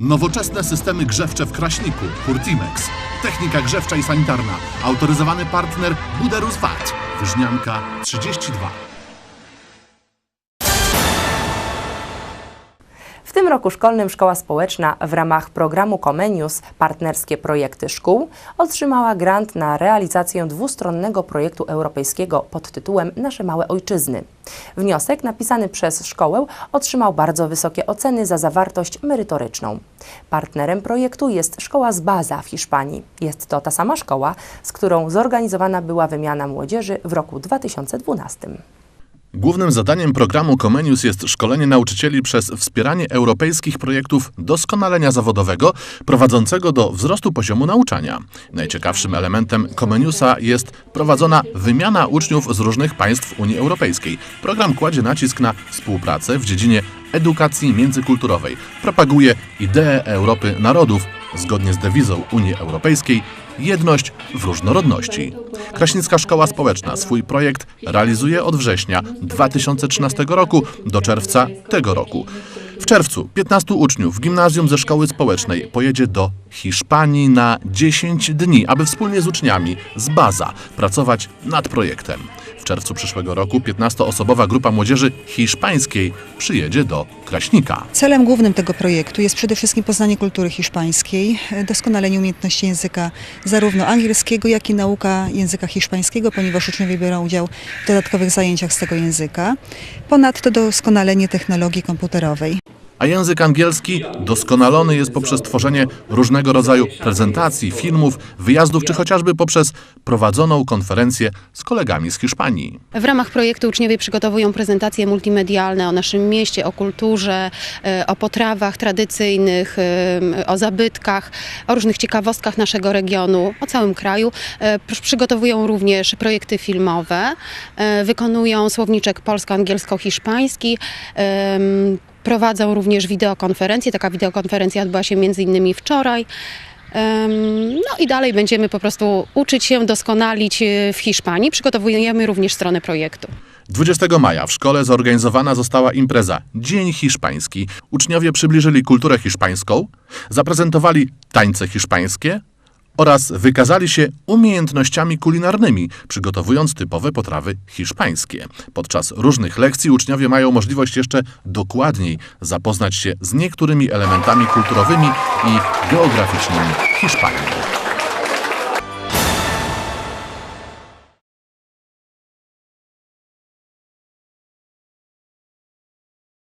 Nowoczesne systemy grzewcze w Kraśniku, Hurtimex. Technika grzewcza i sanitarna. Autoryzowany partner Buderus VAT. Wyżnianka 32. tym roku szkolnym Szkoła Społeczna w ramach programu Comenius Partnerskie Projekty Szkół otrzymała grant na realizację dwustronnego projektu europejskiego pod tytułem Nasze Małe Ojczyzny. Wniosek napisany przez szkołę otrzymał bardzo wysokie oceny za zawartość merytoryczną. Partnerem projektu jest szkoła z Baza w Hiszpanii. Jest to ta sama szkoła, z którą zorganizowana była wymiana młodzieży w roku 2012. Głównym zadaniem programu Comenius jest szkolenie nauczycieli przez wspieranie europejskich projektów doskonalenia zawodowego prowadzącego do wzrostu poziomu nauczania. Najciekawszym elementem Comeniusa jest prowadzona wymiana uczniów z różnych państw Unii Europejskiej. Program kładzie nacisk na współpracę w dziedzinie edukacji międzykulturowej. Propaguje ideę Europy narodów zgodnie z dewizą Unii Europejskiej Jedność w różnorodności. Kraśnicka Szkoła Społeczna swój projekt realizuje od września 2013 roku do czerwca tego roku. W czerwcu 15 uczniów gimnazjum ze szkoły społecznej pojedzie do Hiszpanii na 10 dni, aby wspólnie z uczniami z Baza pracować nad projektem. Czerwcu przyszłego roku 15-osobowa grupa młodzieży hiszpańskiej przyjedzie do Kraśnika. Celem głównym tego projektu jest przede wszystkim poznanie kultury hiszpańskiej, doskonalenie umiejętności języka zarówno angielskiego, jak i nauka języka hiszpańskiego, ponieważ uczniowie biorą udział w dodatkowych zajęciach z tego języka. Ponadto doskonalenie technologii komputerowej. A język angielski doskonalony jest poprzez tworzenie różnego rodzaju prezentacji, filmów, wyjazdów, czy chociażby poprzez prowadzoną konferencję z kolegami z Hiszpanii. W ramach projektu uczniowie przygotowują prezentacje multimedialne o naszym mieście, o kulturze, e, o potrawach tradycyjnych, e, o zabytkach, o różnych ciekawostkach naszego regionu, o całym kraju. E, pr- Przygotowują również projekty filmowe, wykonują słowniczek polsko-angielsko-hiszpański. Prowadzą również wideokonferencje. Taka wideokonferencja odbyła się między innymi wczoraj. No i dalej będziemy po prostu uczyć się, doskonalić e, w Hiszpanii. Przygotowujemy również stronę projektu. 20 maja w szkole zorganizowana została impreza Dzień Hiszpański. Uczniowie przybliżyli kulturę hiszpańską, zaprezentowali tańce hiszpańskie oraz wykazali się umiejętnościami kulinarnymi, przygotowując typowe potrawy hiszpańskie. Podczas różnych lekcji uczniowie mają możliwość jeszcze dokładniej zapoznać się z niektórymi elementami kulturowymi i geograficznymi Hiszpanii.